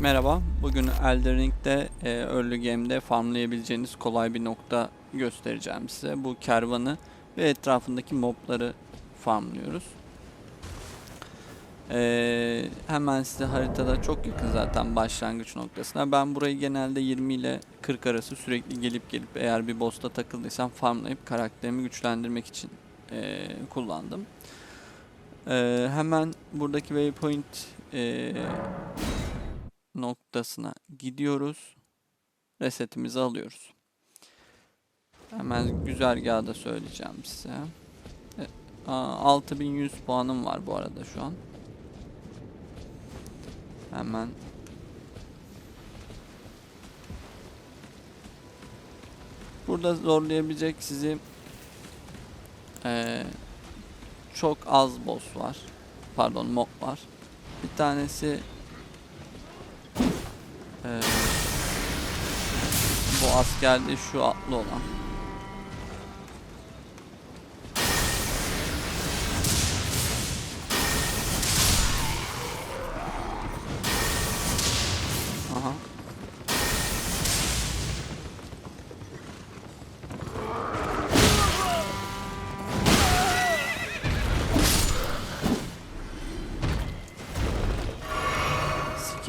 Merhaba, bugün Elden Ring'de e, Early Game'de farmlayabileceğiniz kolay bir nokta göstereceğim size. Bu kervanı ve etrafındaki mobları farmlıyoruz. E, hemen size haritada çok yakın zaten başlangıç noktasına. Ben burayı genelde 20 ile 40 arası sürekli gelip gelip eğer bir boss'ta takıldıysam farmlayıp karakterimi güçlendirmek için e, kullandım. E, hemen buradaki waypoint e, noktasına gidiyoruz. Resetimizi alıyoruz. Hemen güzergahı da söyleyeceğim size. E, aa, 6100 puanım var bu arada şu an. Hemen Burada zorlayabilecek sizi eee, çok az boss var. Pardon mob var. Bir tanesi ee, bu askerde şu atlı olan.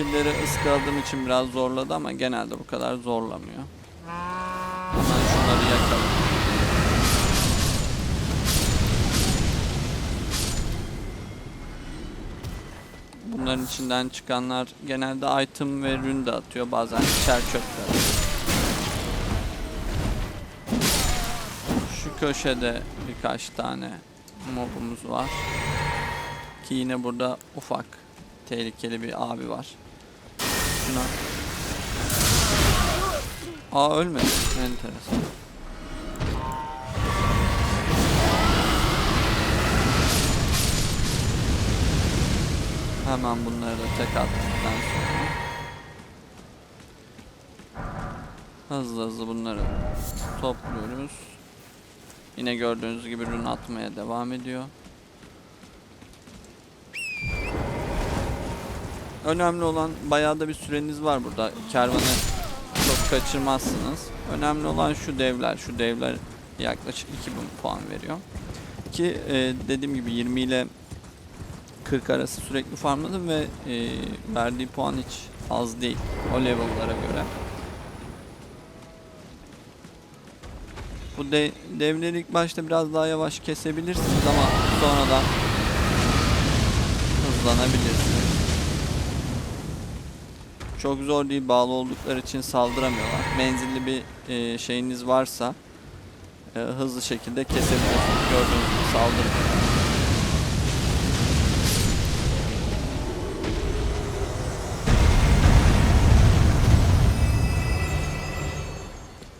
Skill'leri ıskaladığım için biraz zorladı ama genelde bu kadar zorlamıyor. Hemen şunları yakalım. Bunların içinden çıkanlar genelde item ve rune de atıyor. Bazen içer çöpler. Şu köşede birkaç tane mobumuz var. Ki yine burada ufak tehlikeli bir abi var. Şuna. Aa ölmedi. Enteresan. Hemen bunları da tek attıktan sonra hızlı hızlı bunları topluyoruz. Yine gördüğünüz gibi rune atmaya devam ediyor. Önemli olan bayağı da bir süreniz var burada. Kervanı çok kaçırmazsınız. Önemli olan şu devler. Şu devler yaklaşık 2000 puan veriyor. Ki e, dediğim gibi 20 ile 40 arası sürekli farmladım ve e, verdiği puan hiç az değil o level'lara göre. Bu de, devleri ilk başta biraz daha yavaş kesebilirsiniz ama sonradan hızlanabilirsiniz. Çok zor değil bağlı oldukları için saldıramıyorlar. Menzilli bir e, şeyiniz varsa e, hızlı şekilde kesebiliyorsunuz. Gördüğünüz gibi saldırmıyorlar.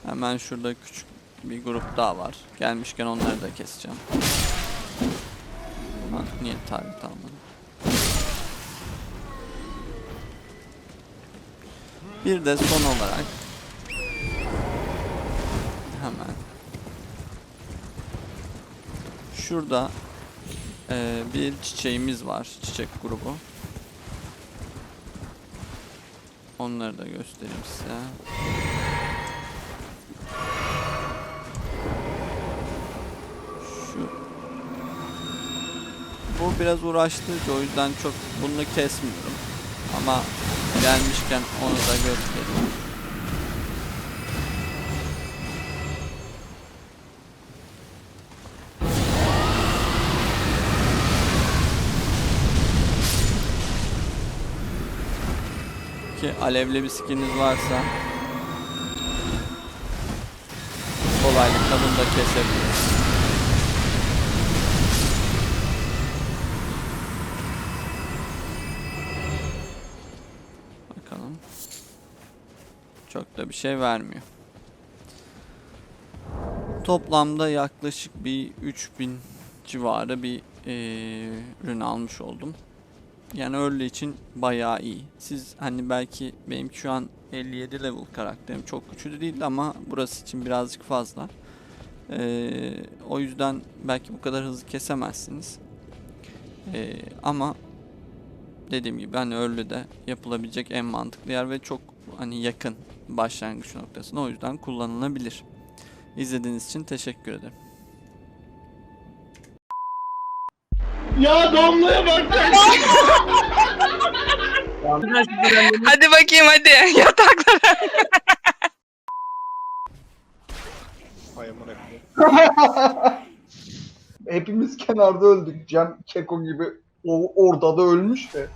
Hemen şurada küçük bir grup daha var. Gelmişken onları da keseceğim. Ha, niye target almadım? Bir de son olarak hemen şurada eee, bir çiçeğimiz var. Çiçek grubu. Onları da göstereyim size. Şu bu biraz uğraştırıcı o yüzden çok bunu kesmiyorum. Ama gelmişken onu da göstereyim. Ki alevli bir skininiz varsa kolaylıkla bunu da kesebilirsiniz. Çok da bir şey vermiyor. Toplamda yaklaşık bir 3000 civarı bir eee ürün almış oldum. Yani early için bayağı iyi. Siz hani belki benimki şu an 57 level karakterim çok güçlü değil ama burası için birazcık fazla. Eee, o yüzden belki bu kadar hızlı kesemezsiniz. Eee, ama dediğim gibi hani Early'de yapılabilecek en mantıklı yer ve çok hani yakın başlangıç noktasına o yüzden kullanılabilir. İzlediğiniz için teşekkür ederim. Ya Damla'ya bak sen. Hadi bakayım hadi yataklara. Hepimiz kenarda öldük. Cem Keko gibi o, orada da ölmüş de.